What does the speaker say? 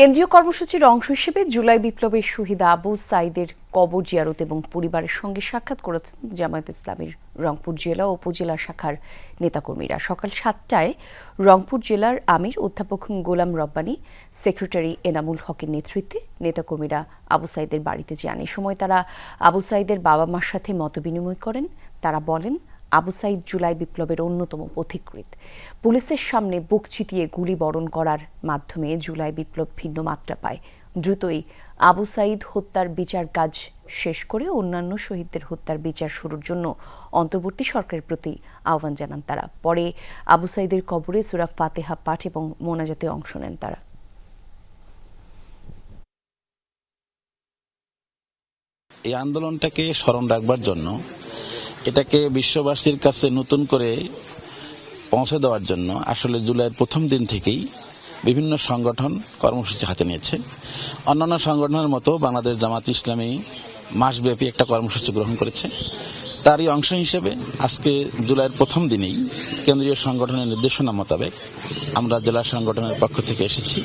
কেন্দ্রীয় কর্মসূচির অংশ হিসেবে জুলাই বিপ্লবের শহীদ আবু সাইদের কবর জিয়ারত এবং পরিবারের সঙ্গে সাক্ষাৎ করেছেন জামায়াত ইসলামীর রংপুর জেলা ও উপজেলা শাখার নেতাকর্মীরা। সকাল সাতটায় রংপুর জেলার আমির অধ্যাপক গোলাম রব্বানী, সেক্রেটারি এনামুল হকের নেতৃত্বে নেতাকর্মীরা আবু সাইদের বাড়িতে যান। এ সময় তারা আবু সাইদের বাবা মার সাথে মতবিনিময় করেন। তারা বলেন আবু সাইদ জুলাই বিপ্লবের অন্যতম পথিকৃৎ। পুলিশের সামনে বুক চিতিয়ে গুলি বরণ করার মাধ্যমে জুলাই বিপ্লব ভিন্ন মাত্রা পায়। দ্রুতই আবু সাইদ হত্যার বিচার কাজ শেষ করে অন্যান্য শহীদদের হত্যার বিচার শুরুর জন্য অন্তর্বর্তী সরকারের প্রতি আহ্বান জানান তারা। পরে আবু সাইদের কবরে সুরা ফাতেহা পাঠ এবং মোনাজাতে অংশ নেন তারা। এই আন্দোলনটাকে স্মরণ রাখবার জন্য এটাকে বিশ্ববাসীর কাছে নতুন করে পৌঁছে দেওয়ার জন্য আসলে জুলাইয়ের প্রথম দিন থেকেই বিভিন্ন সংগঠন কর্মসূচি হাতে নিয়েছে। অন্যান্য সংগঠনের মতো বাংলাদেশ জামাত ইসলামী মাসব্যাপী একটা কর্মসূচি গ্রহণ করেছে। তারই অংশ হিসেবে আজকে জুলাইয়ের প্রথম দিনেই কেন্দ্রীয় সংগঠনের নির্দেশনা মোতাবেক আমরা জেলা সংগঠনের পক্ষ থেকে এসেছি।